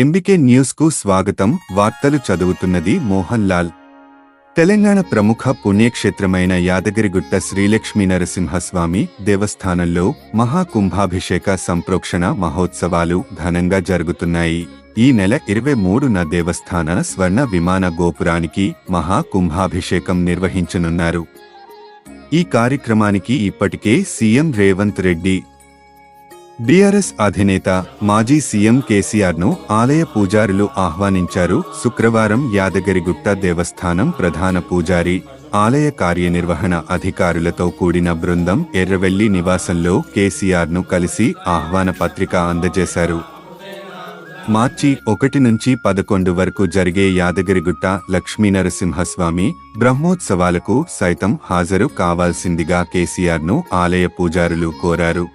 MBK న్యూస్కు స్వాగతం. వార్తలు చదువుతున్నది మోహన్ లాల్ తెలంగాణ ప్రముఖ పుణ్యక్షేత్రమైన యాదగిరిగుట్ట శ్రీలక్ష్మీ నరసింహస్వామి దేవస్థానంలో మహాకుంభాభిషేక సంప్రోక్షణ మహోత్సవాలు ఘనంగా జరుగుతున్నాయి. ఈ నెల ఇరవై మూడున దేవస్థాన స్వర్ణ విమాన గోపురానికి మహాకుంభాభిషేకం నిర్వహించనున్నారు. ఈ కార్యక్రమానికి ఇప్పటికే సీఎం రేవంత్ రెడ్డి బీఆర్ఎస్ అధినేత మాజీ సీఎం కేసీఆర్ను ఆలయ పూజారులు ఆహ్వానించారు. శుక్రవారం యాదగిరిగుట్ట దేవస్థానం ప్రధాన పూజారి ఆలయ కార్యనిర్వహణ అధికారులతో కూడిన బృందం ఎర్రవెల్లి నివాసంలో కేసీఆర్ను కలిసి ఆహ్వాన పత్రిక అందజేశారు. మార్చి ఒకటి నుంచి పదకొండు వరకు జరిగే యాదగిరిగుట్ట లక్ష్మీనరసింహస్వామి బ్రహ్మోత్సవాలకు సైతం హాజరు కావాల్సిందిగా కేసీఆర్ను ఆలయ పూజారులు కోరారు.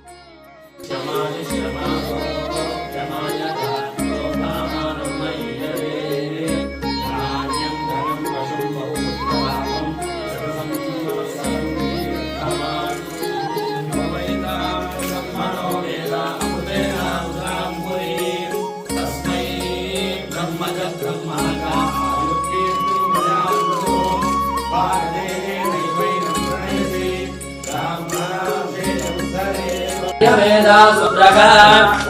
వేదా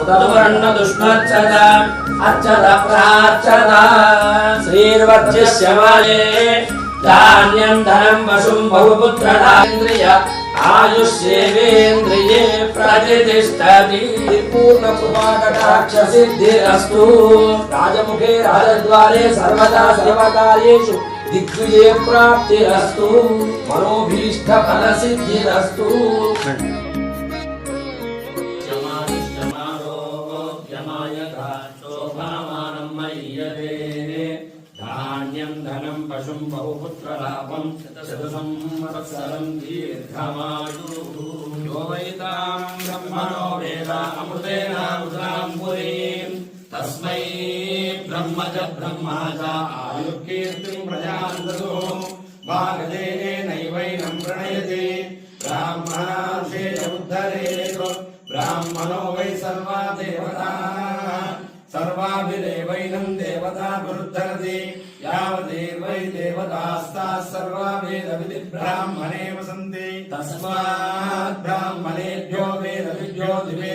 ఉదవర్ణ దుష్మచ్చద అచ్చద ప్రాచ్చద శ్రీర్వర్చిష్యమాలే ధాన్యం ధనం వశుం బహుపుత్రదాంద్రియ ఆయుష్యేవేంద్రియే ప్రతిష్టతి. పూర్ణ కృపాకటాక్ష సిద్ధిరస్తు రాజముఖే రాజద్వారే సర్వదా సర్వకార్యేషు. దిగ్విజయ ప్రాప్తిరస్తు. మనోభీష్ట ఫల సిద్ధిరస్తు ధాన్యం ధనం పశుం బహుపుత్రలాభం శతసంవత్సరం దీర్ఘమాయు. యో వైతాం బ్రహ్మణో వేద అమృతేన ఉదాం పురీం. తస్మై బ్రహ్మజ బ్రహ్మా చ ఆయుర్కీర్తిం ప్రజాంతతో భాగదేనైవైనం ప్రణయతి. బ్రాహ్మణాశేషముద్ధరేతు బ్రాహ్మణో వై సర్వా దేవతా సర్వాభిదేవైనం దేవతా పురుద్ధరతి యావదేవై దేవతాస్తాः సర్వా వేద విధి బ్రాహ్మణే వసంతి తస్మాత్ బ్రాహ్మణేభ్యో వేద విద్యో దివే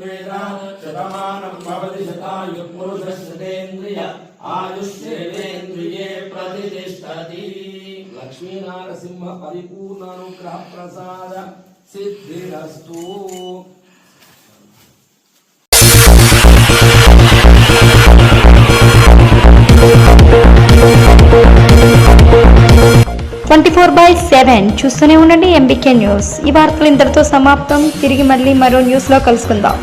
ప్రతిష్టతి లక్ష్మీనారసింహ ప్రసాద సిద్ధిరస్తు ట్వంటీ ఫోర్ బై సెవెన్ చూస్తూనే ఉండండి ఎంబీకే న్యూస్. ఈ వార్తలు ఇంతటితో సమాప్తం. తిరిగి మళ్ళీ మరో న్యూస్లో కలుసుకుందాం.